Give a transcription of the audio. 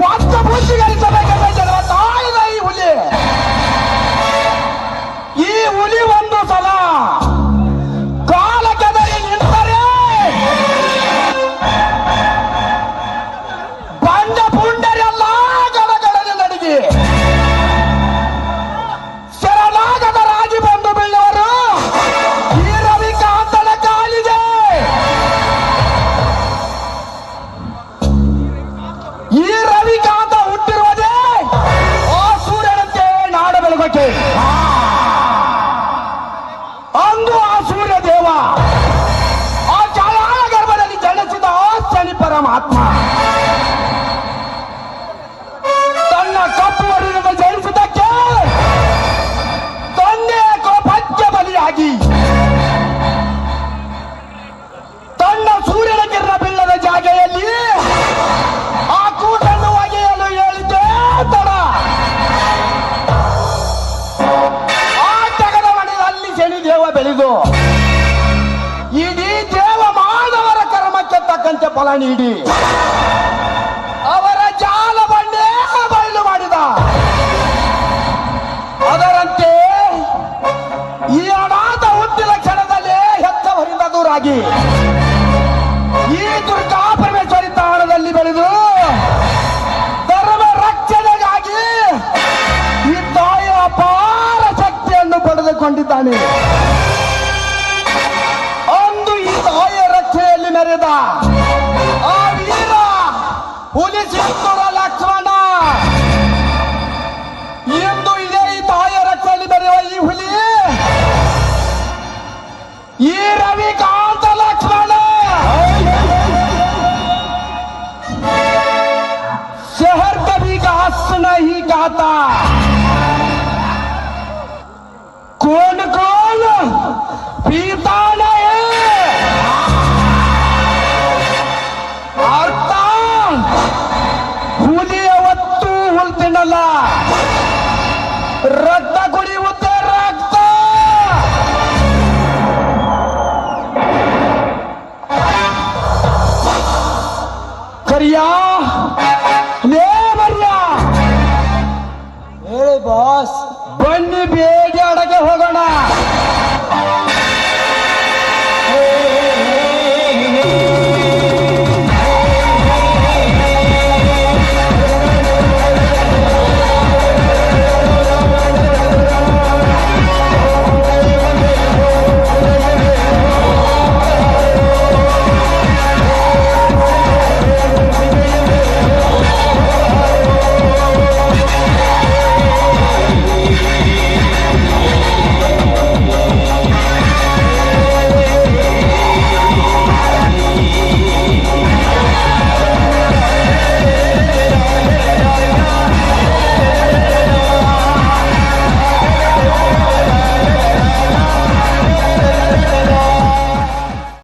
what's up ato da ಆತ್ಮ. ತನ್ನ ಕಪ್ಪು ವರ್ಣದ ಜಯಿಸುವುದಕ್ಕೆ ತನ್ನೇ ಕೋಪಕ್ಕೆ ಬಲಿಯಾಗಿ. ತನ್ನ ಸೂರ್ಯನ ಕಿರಣ ಬೀಳದ ಜಾಗೆಯಲ್ಲಿ ಆ ಕೂಟನ್ನು ಒಗೆಯಲು ಹೇಳಿದ್ದೇ ತಡ ಆ ತಗದ ಮನೆಯಲ್ಲಿ ಶನಿದೇವ ಬೆಳೆದು ಅಂತೆ ಫಲ ನೀಡಿ. ಅವರ ಜಾಲ ಬಂಡೇ ಬಯಲು ಮಾಡಿದ. ಅದರಂತೆ ಈ ಅನಾಥ ಹುಟ್ಟಿನ ಕ್ಷಣದಲ್ಲಿ ಹೆತ್ತವರಿಂದ ದೂರಾಗಿ. রেদা আর এরা পুলিশের उतरला रक्त कुणी उतर रक्त! खरी